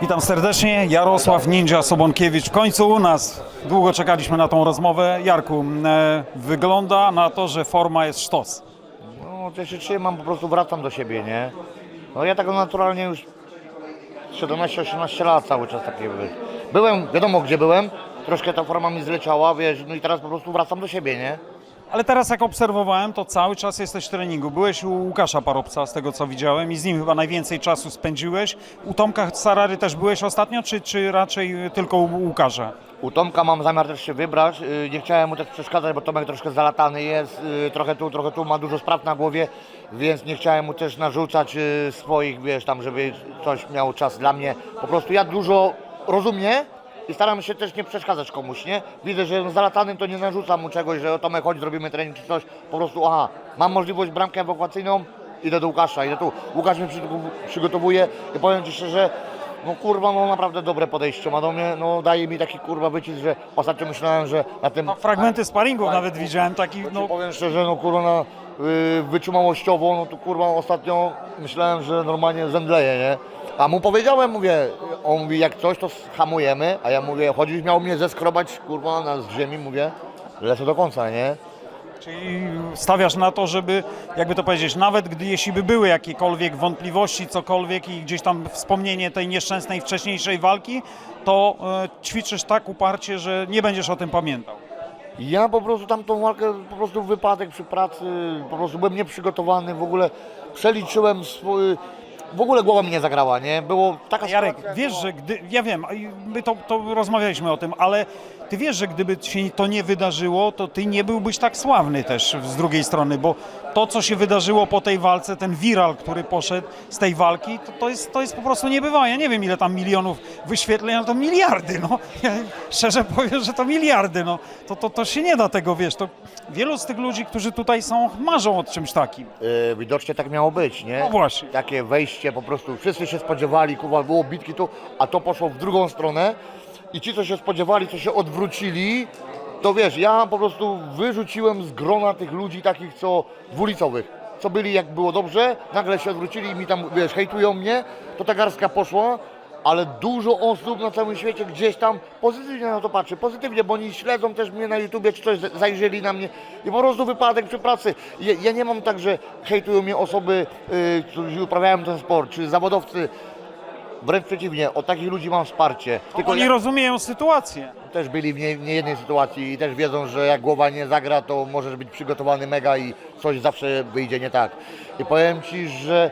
Witam serdecznie, Jarosław Ninja Sobonkiewicz w końcu u nas. Długo czekaliśmy na tą rozmowę. Jarku, e, wygląda na to, że forma jest sztos. No, to się trzymam, po prostu wracam do siebie, nie? No ja tak naturalnie już 17-18 lat cały czas takie byłem. Byłem, wiadomo gdzie byłem, troszkę ta forma mi zleciała, wiesz, no i teraz po prostu wracam do siebie, nie? Ale teraz jak obserwowałem, to cały czas jesteś w treningu. Byłeś u Łukasza Parobca, z tego co widziałem i z nim chyba najwięcej czasu spędziłeś. U Tomka Sarary też byłeś ostatnio, czy, czy raczej tylko u Łukasza? U Tomka mam zamiar też się wybrać, yy, nie chciałem mu też przeszkadzać, bo Tomek troszkę zalatany jest, yy, trochę tu, trochę tu, ma dużo spraw na głowie, więc nie chciałem mu też narzucać yy, swoich, wiesz, tam, żeby coś miał czas dla mnie. Po prostu ja dużo rozumiem i staram się też nie przeszkadzać komuś, nie? Widzę, że jest zalatanym, to nie narzucam mu czegoś, że o Tomek, chodź, zrobimy trening czy coś, po prostu, aha, mam możliwość bramkę ewakuacyjną, idę do Łukasza, idę tu. Łukasz mnie przygotow- przygotowuje i powiem Ci szczerze, no kurwa, no naprawdę dobre podejście ma do mnie, no daje mi taki kurwa wycisk, że ostatnio myślałem, że na tym... No, fragmenty sparingów nawet widziałem, taki, No, no, powiem szczerze, no kurwa, na, y, wytrzymałościowo, no to kurwa ostatnio myślałem, że normalnie zemdleję, nie? A mu powiedziałem, mówię, on mówi, jak coś, to hamujemy, a ja mówię, chodzisz miał mnie zeskrobać, kurwa, na z ziemi, mówię, lecę do końca, nie? Czyli stawiasz na to, żeby, jakby to powiedzieć, nawet gdy jeśli by były jakiekolwiek wątpliwości, cokolwiek i gdzieś tam wspomnienie tej nieszczęsnej wcześniejszej walki, to e, ćwiczysz tak uparcie, że nie będziesz o tym pamiętał. Ja po prostu tamtą walkę, po prostu wypadek przy pracy, po prostu byłem nieprzygotowany, w ogóle przeliczyłem swój... W ogóle głowa mi nie zagrała, nie? Było taka Jarek, sytuacja, wiesz, że gdy, ja wiem, my to, to rozmawialiśmy o tym, ale ty wiesz, że gdyby się to nie wydarzyło, to ty nie byłbyś tak sławny też z drugiej strony, bo to, co się wydarzyło po tej walce, ten viral, który poszedł z tej walki, to, to, jest, to jest po prostu niebywałe. Ja nie wiem, ile tam milionów wyświetleń, ale to miliardy, no. Ja szczerze powiem, że to miliardy, no. To, to, to się nie da tego, wiesz, to wielu z tych ludzi, którzy tutaj są, marzą o czymś takim. Yy, widocznie tak miało być, nie? No właśnie. Takie wejście po prostu, wszyscy się spodziewali, kurwa, było bitki tu, a to poszło w drugą stronę i ci, co się spodziewali, co się odwrócili, to wiesz, ja po prostu wyrzuciłem z grona tych ludzi takich, co dwulicowych, co byli jak było dobrze, nagle się odwrócili i mi tam, wiesz, hejtują mnie, to ta garstka poszła, ale dużo osób na całym świecie gdzieś tam pozytywnie na to patrzy, pozytywnie, bo oni śledzą też mnie na YouTubie, czy coś zajrzeli na mnie i po prostu wypadek przy pracy. Ja, ja nie mam tak, że hejtują mnie osoby, y, którzy uprawiają ten sport, czy zawodowcy, wręcz przeciwnie, od takich ludzi mam wsparcie. Tylko Oni ja, rozumieją sytuację. też byli w nie, nie jednej sytuacji i też wiedzą, że jak głowa nie zagra, to możesz być przygotowany mega i coś zawsze wyjdzie nie tak. I powiem Ci, że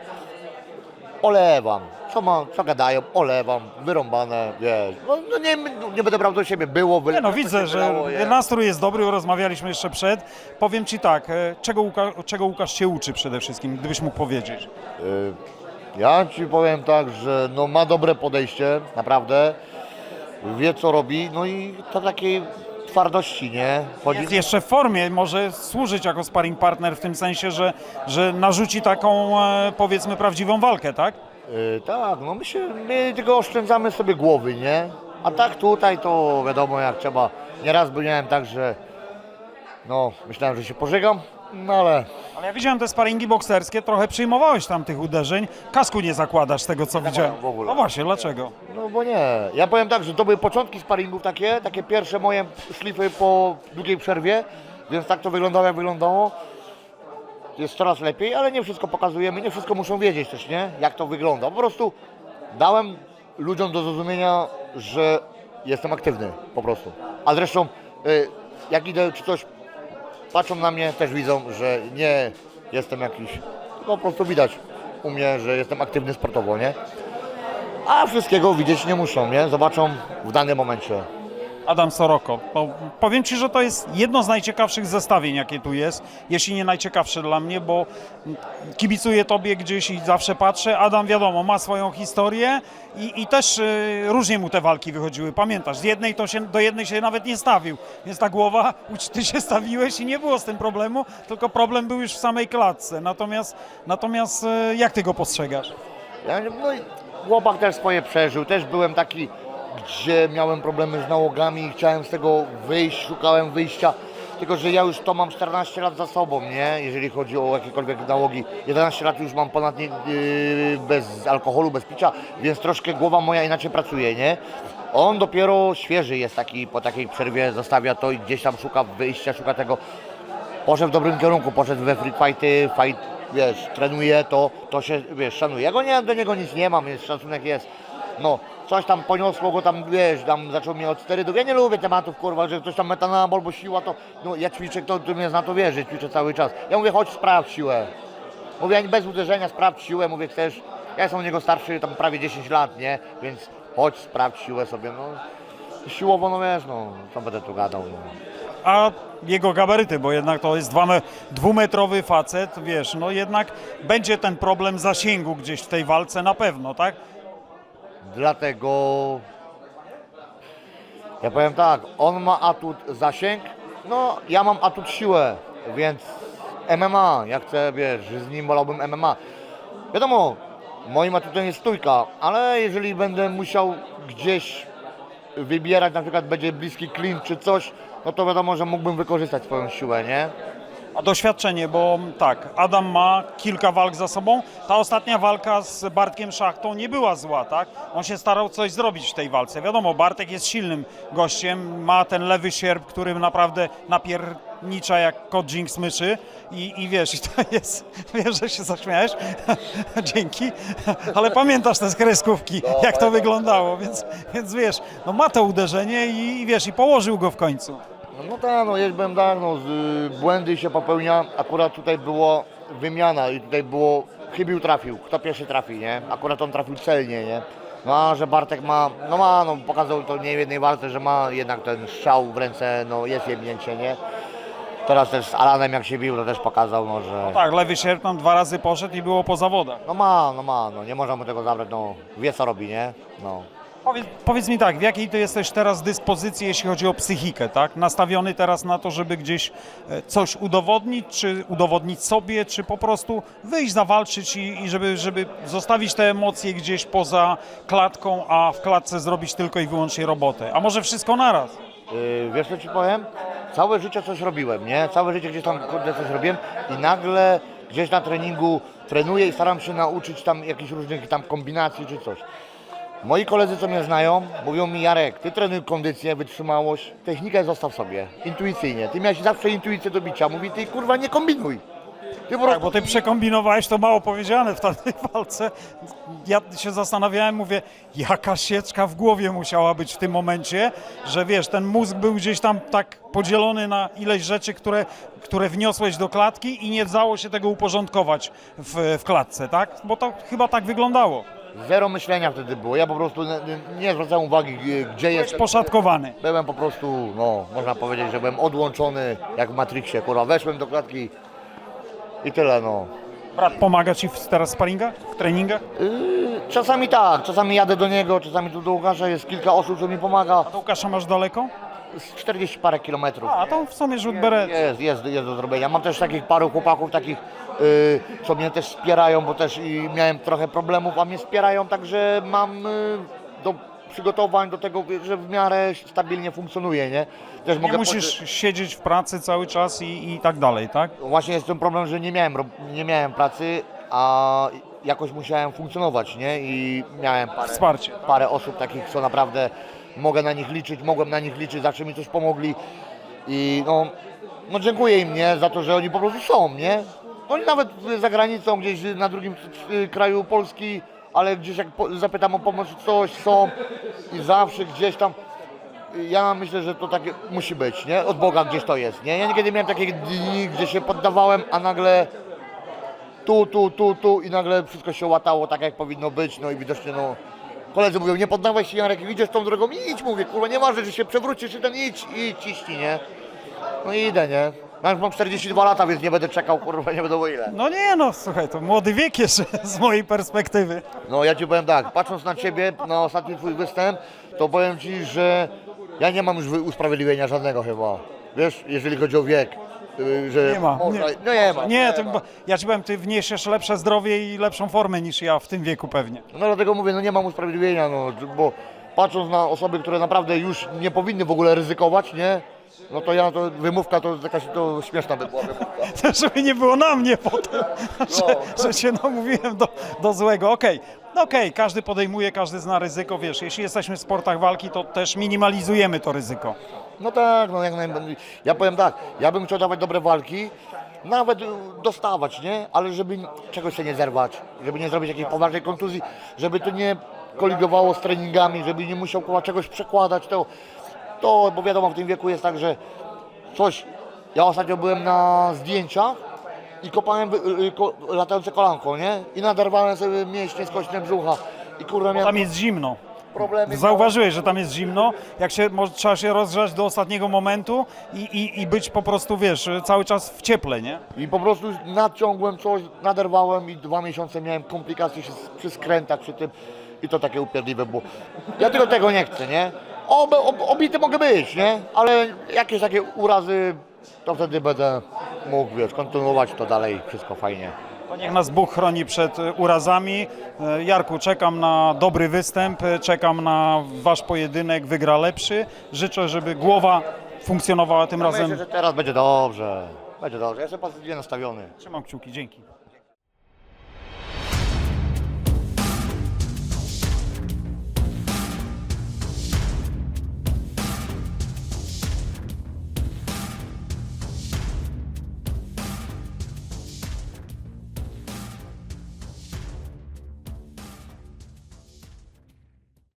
olewam. Co, ma, co gadają, olewam, wyrąbane, wiesz. No, no nie, nie będę brał do siebie, było, wyle, Nie no, widzę, że wylało, nastrój jest dobry, rozmawialiśmy jeszcze przed. Powiem Ci tak, e, czego, Łuka, czego Łukasz się uczy przede wszystkim, gdybyś mógł powiedzieć? Y, Ja Ci powiem tak, że no ma dobre podejście, naprawdę. Wie co robi, no i to takiej twardości, nie? Chodzi... Jest jeszcze w formie, może służyć jako sparring partner w tym sensie, że, że narzuci taką, e, powiedzmy, prawdziwą walkę, tak? Y, tak, no my się, my tylko oszczędzamy sobie głowy, nie? A tak tutaj to wiadomo jak trzeba. Nieraz byłem tak, że no myślałem, że się pożegam, no ale Ale ja widziałem te sparingi bokserskie, trochę przyjmowałeś tam tych uderzeń. Kasku nie zakładasz z tego, co widziałem. w ogóle. No właśnie, dlaczego? no bo nie. Ja powiem tak, że to były początki sparingów takie, takie pierwsze moje szlify po długiej przerwie, więc tak to wyglądało jak wyglądało. Jest coraz lepiej, ale nie wszystko pokazujemy, nie wszystko muszą wiedzieć też, nie? Jak to wygląda. Po prostu dałem ludziom do zrozumienia, że jestem aktywny po prostu. A zresztą y, jak idę czy coś, patrzą na mnie, też widzą, że nie jestem jakiś, tylko po prostu widać u mnie, że jestem aktywny sportowo, nie? A wszystkiego widzieć nie muszą, nie? Zobaczą w danym momencie. Adam Soroko. Bo powiem Ci, że to jest jedno z najciekawszych zestawień, jakie tu jest, jeśli nie najciekawsze dla mnie, bo kibicuję Tobie gdzieś i zawsze patrzę. Adam, wiadomo, ma swoją historię i, i też y, różnie mu te walki wychodziły. Pamiętasz, z jednej to się, do jednej się nawet nie stawił, więc ta głowa, Ty się stawiłeś i nie było z tym problemu, tylko problem był już w samej klatce. Natomiast, natomiast y, jak Ty go postrzegasz? Ja, no chłopak też swoje przeżył, też byłem taki, gdzie miałem problemy z nałogami i chciałem z tego wyjść, szukałem wyjścia. tylko że ja już to mam 14 lat za sobą, nie? Jeżeli chodzi o jakiekolwiek nałogi. 11 lat już mam ponad nie, yy, bez alkoholu, bez picia, więc troszkę głowa moja inaczej pracuje, nie? On dopiero świeży jest taki, po takiej przerwie zostawia to i gdzieś tam szuka wyjścia, szuka tego. Poszedł w dobrym kierunku, poszedł we free fighty, fight, wiesz, trenuje to, to się, wiesz, szanuje. Ja go nie, do niego nic nie mam, jest szacunek jest. No, coś tam poniosło go tam, wiesz, tam zaczął mnie od sterydów. Ja nie lubię tematów, kurwa, że ktoś tam metanabol, bo siła to, no ja ćwiczę, kto, kto mnie zna to wie, że ćwiczę cały czas. Ja mówię, chodź sprawdź siłę. Mówię, bez uderzenia sprawdź siłę, mówię, chcesz, ja jestem u niego starszy, tam prawie 10 lat, nie, więc chodź sprawdź siłę sobie, no. Siłowo, no wiesz, no, co będę tu gadał, no. A jego gabaryty, bo jednak to jest dwumetrowy facet, wiesz, no jednak będzie ten problem zasięgu gdzieś w tej walce na pewno, tak? Dlatego ja powiem tak, on ma atut zasięg, no ja mam atut siłę, więc MMA, jak chcę, wiesz, z nim wolałbym MMA. Wiadomo, moim atutem jest stójka, ale jeżeli będę musiał gdzieś wybierać, na przykład będzie bliski clinch czy coś, no to wiadomo, że mógłbym wykorzystać swoją siłę, nie? A doświadczenie, bo tak, Adam ma kilka walk za sobą. Ta ostatnia walka z Bartkiem Szachtą nie była zła, tak? On się starał coś zrobić w tej walce. Wiadomo, Bartek jest silnym gościem, ma ten lewy sierp, który naprawdę napiernicza jak kot Jinx myszy i, i wiesz, i to jest, wiesz, że się zaśmiałeś, dzięki, ale pamiętasz te kreskówki, jak to wyglądało, więc, więc wiesz, no ma to uderzenie i, i wiesz, i położył go w końcu. No, no tak, no powiem tak, no, z, y, błędy się popełnia, akurat tutaj było wymiana i tutaj było, chybił trafił, kto pierwszy trafi, nie? Akurat on trafił celnie, nie? No a że Bartek ma, no ma, no pokazał to nie w jednej walce, że ma jednak ten strzał w ręce, no jest jebnięcie, nie? Teraz też z Alanem jak się bił, to też pokazał, no że... Tak, lewy sierp tam dwa razy poszedł i było po zawodach. No ma, no ma, no nie można mu tego zabrać, no wie co robi, nie? No. Powiedz, powiedz mi tak, w jakiej ty jesteś teraz dyspozycji, jeśli chodzi o psychikę, tak? Nastawiony teraz na to, żeby gdzieś e, coś udowodnić, czy udowodnić sobie, czy po prostu wyjść, zawalczyć i, i żeby, żeby zostawić te emocje gdzieś poza klatką, a w klatce zrobić tylko i wyłącznie robotę. A może wszystko naraz? Yy, wiesz co ci powiem? Całe życie coś robiłem, nie? Całe życie gdzieś tam kurde coś robiłem i nagle gdzieś na treningu trenuję i staram się nauczyć tam jakichś różnych tam kombinacji czy coś. Moi koledzy, co mnie znają, mówią mi Jarek, ty trenuj kondycję, wytrzymałość, technikę zostaw sobie, intuicyjnie. Ty miałeś zawsze intuicję do bicia. Mówi, ty kurwa nie kombinuj. Ty po Tak, bo ty przekombinowałeś to mało powiedziane w tamtej walce. Ja się zastanawiałem, mówię, jaka sieczka w głowie musiała być w tym momencie, że wiesz, ten mózg był gdzieś tam tak podzielony na ileś rzeczy, które, które wniosłeś do klatki i nie dało się tego uporządkować w, w klatce, tak? Bo to chyba tak wyglądało. Zero myślenia wtedy było. Ja po prostu nie, nie zwracałem uwagi, gdzie- jest. poszatkowany. Byłem po prostu, no, można powiedzieć, że byłem odłączony jak w Matrixie, kurwa, weszłem do klatki i tyle, no. Brat pomaga ci w, teraz w sparingach, w treningach? Yy, czasami tak, czasami jadę do niego, czasami tu do Łukasza, jest kilka osób, co mi pomaga, A do Łukasza masz daleko? Z 40 parę kilometrów. A, to w sumie rzut beret. Jest, jest, jest do zrobienia. Mam też takich paru chłopaków, takich, yy, co mnie też wspierają, bo też i miałem trochę problemów, a mnie wspierają, także mam yy, do przygotowań do tego, że w miarę stabilnie funkcjonuje, nie? Też Nie musisz siedzieć w pracy cały czas i, i tak dalej, tak? Właśnie jest ten problem, że nie miałem, rob- nie miałem pracy, a jakoś musiałem funkcjonować, nie? I miałem parę, Wsparcie. parę osób takich, co naprawdę mogę na nich liczyć, mogłem na nich liczyć, zawsze mi coś pomogli. I no, no dziękuję im, nie? Za to, że oni po prostu są, nie? Oni nawet za granicą, gdzieś na drugim kraju Polski, ale gdzieś jak zapytam o pomoc, coś są i zawsze gdzieś tam ja myślę, że to takie musi być, nie? Od Boga gdzieś to jest, nie? Ja niekiedy miałem takie dni, gdzie się poddawałem, a nagle tu, tu, tu, tu i nagle wszystko się łatało tak, jak powinno być, no i widocznie, no... Koledzy mówią, nie poddawaj się Jarek, idziesz tą drogą, idź, mówię, kurwa, nie ważne, że się przewrócisz, czy ten idź, idź, ciśnij, nie? No i idę, nie? Ja już mam 42 lata, więc nie będę czekał, kurwa, nie będę o ile. No nie no, słuchaj, to młody wiek jeszcze z mojej perspektywy. No ja ci powiem tak, patrząc na ciebie, na ostatni twój występ, to powiem ci, że ja nie mam już usprawiedliwienia żadnego chyba. Wiesz, jeżeli chodzi o wiek. Y, Że Nie ma. można- Nie, No nie ma. nie ty, bo- ja ci powiem, ty wniesiesz lepsze zdrowie i lepszą formę niż ja w tym wieku pewnie. No dlatego mówię, no nie mam usprawiedliwienia, no, bo patrząc na osoby, które naprawdę już nie powinny w ogóle ryzykować, nie? No to ja, to wymówka to jakaś to śmieszna by była wymówka. żeby nie było na mnie potem, że, że cię namówiłem do, do złego. Okej, no okej, każdy podejmuje, każdy zna ryzyko, wiesz, jeśli jesteśmy w sportach walki, to też minimalizujemy to ryzyko. No tak, no jak najbardziej. Ja powiem tak, ja bym chciał dawać dobre walki, nawet y, dostawać, nie? Ale żeby czegoś się nie zerwać, żeby nie zrobić jakiejś poważnej kontuzji, żeby to nie kolidowało z treningami, żeby nie musiał koła czegoś przekładać, to, to, bo wiadomo, w tym wieku jest tak, że coś, ja ostatnio byłem na zdjęciach i kopałem y, ko, latające kolanko, nie? I naderwałem sobie mięśnie skośne brzucha i kurwa miałem Tam jest zimno. problemy. Zauważyłeś, że tam jest zimno, jak się, może, trzeba się rozgrzać do ostatniego momentu i, i, i być po prostu, wiesz, cały czas w cieple, nie? I po prostu nadciągłem coś, naderwałem i dwa miesiące miałem komplikacje przy, przy skrętach, przy tym i to takie upierdliwe było. Ja tylko tego nie chcę, nie? Ob, ob, obity mogę być, nie? Ale jakieś takie urazy, to wtedy będę mógł, wiesz, kontynuować to dalej, wszystko fajnie. To niech nas Bóg chroni przed urazami. E, Jarku, czekam na dobry występ, e, czekam na wasz pojedynek, wygra lepszy. Życzę, żeby głowa funkcjonowała tym Myślę, razem. że teraz będzie dobrze, będzie dobrze. Jestem pozytywnie nastawiony. Trzymam kciuki, dzięki.